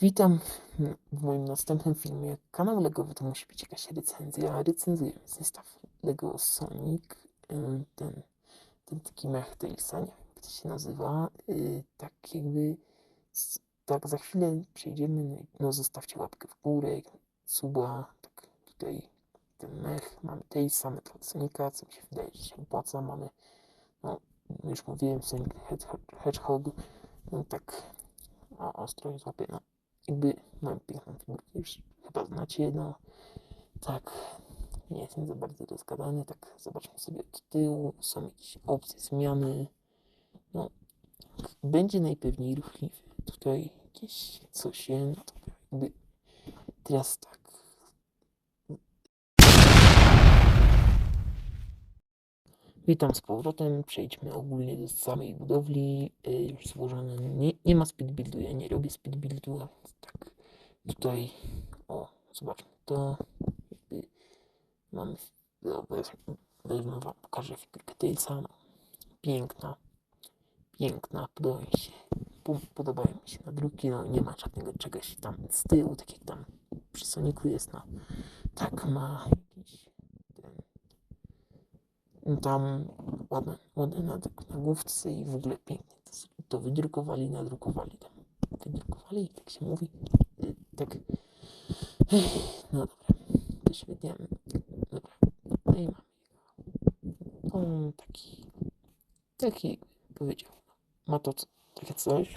Witam w moim następnym filmie. Kanał Legowy to musi być jakaś recenzja. Recenzujemy zestaw Lego Sonic. Ten, ten taki mech Tailsa, nie wiem jak to się nazywa. y, Tak jakby, tak za chwilę przejdziemy. No, no zostawcie łapkę w górę, suba. Tak tutaj ten mech. Mamy Tailsa, Metal Sonica, co mi się wydaje, że się opłaca. Mamy, no już mówiłem, Sonic Hedgehog-. No tak, o, ostro jest łapie, no jakby mam piękną figurkę, już chyba znacie, no tak, nie jestem za bardzo rozgadany, tak zobaczmy sobie od tyłu, są jakieś opcje zmiany, no będzie najpewniej ruchliwy, tutaj jakieś coś, no to jakby teraz tak, Witam z powrotem. Przejdźmy ogólnie do samej budowli. y, Już złożone. Nie, nie ma speed buildu. Ja nie robię speed buildu. więc Tak. Tutaj. O, zobaczmy to. Mamy. wez- Wezmę wam, pokażę figurkę Tailsa. Piękna. Piękna. Podoba mi się. po- Podobają mi się nadruki. No, nie ma żadnego czegoś tam z tyłu, tak jak tam przy Sonicu jest. No, tak ma tam ładny, ładny nadruk na główce i w ogóle pięknie to, to wydrukowali, nadrukowali tam. Wydrukowali, tak się mówi. Y, Tak. No dobra, to świetnie. Dobra, no i mamy. On taki, taki powiedział. Ma to takie coś.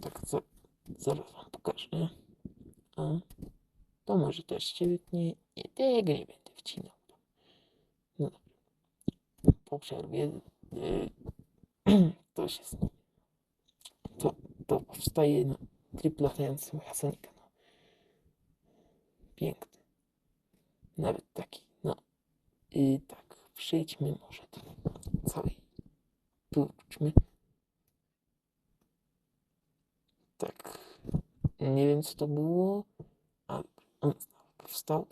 Tak, za, zaraz wam pokażę. O, to może też wytnie. Nie, tego nie będę wcinał. Po przerwie to się to, to powstaje no, tryb latający. No. Piękny. Nawet taki. No. I tak, przejdźmy może do całej. Pójdźmy. Tak. Nie wiem co to było, ale on powstał.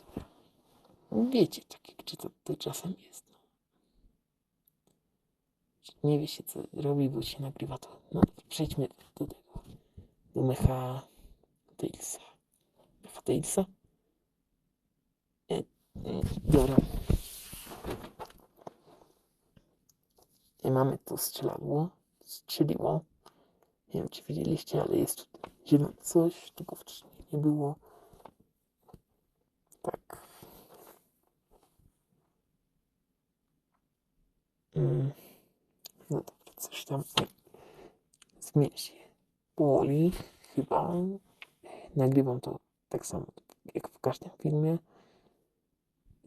Wiecie, tak jak czy to, to czasem jest. Nie wie się co robi, bo się nagrywa to. No przejdźmy do tego. Do mecha Tailsa. Mecha Tailsa? E, e, dobra. I mamy tu strzeladło. Strzeliło. Nie wiem czy widzieliście, ale jest zielone coś, tylko wcześniej nie było. Tak. Mm. No dobra, coś tam zmienia się chyba. Nagrywam to tak samo jak w każdym filmie.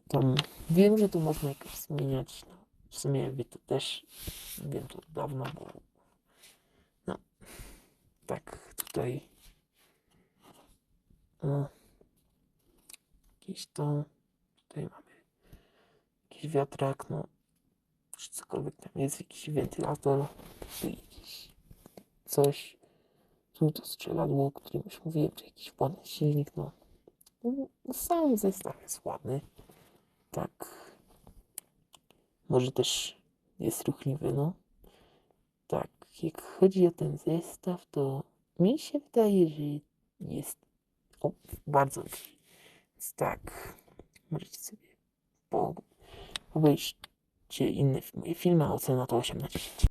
Tam wiem, że tu można jakoś zmieniać. No, w sumie wy to też wiem to od dawna, bo no tak tutaj o, jakieś to tutaj mamy jakiś wiatrak, no czy cokolwiek tam jest, jakiś wentylator, jakiś coś, tu to strzeladło, o którym już mówiłem, czy jakiś ładny silnik, no. No, Sam zestaw jest ładny, tak. Może też jest ruchliwy, no. Tak, jak chodzi o ten zestaw, to mi się wydaje, że jest o, bardzo. Więc tak, możecie sobie po, inne moje filmy, ocena to 8 na 10.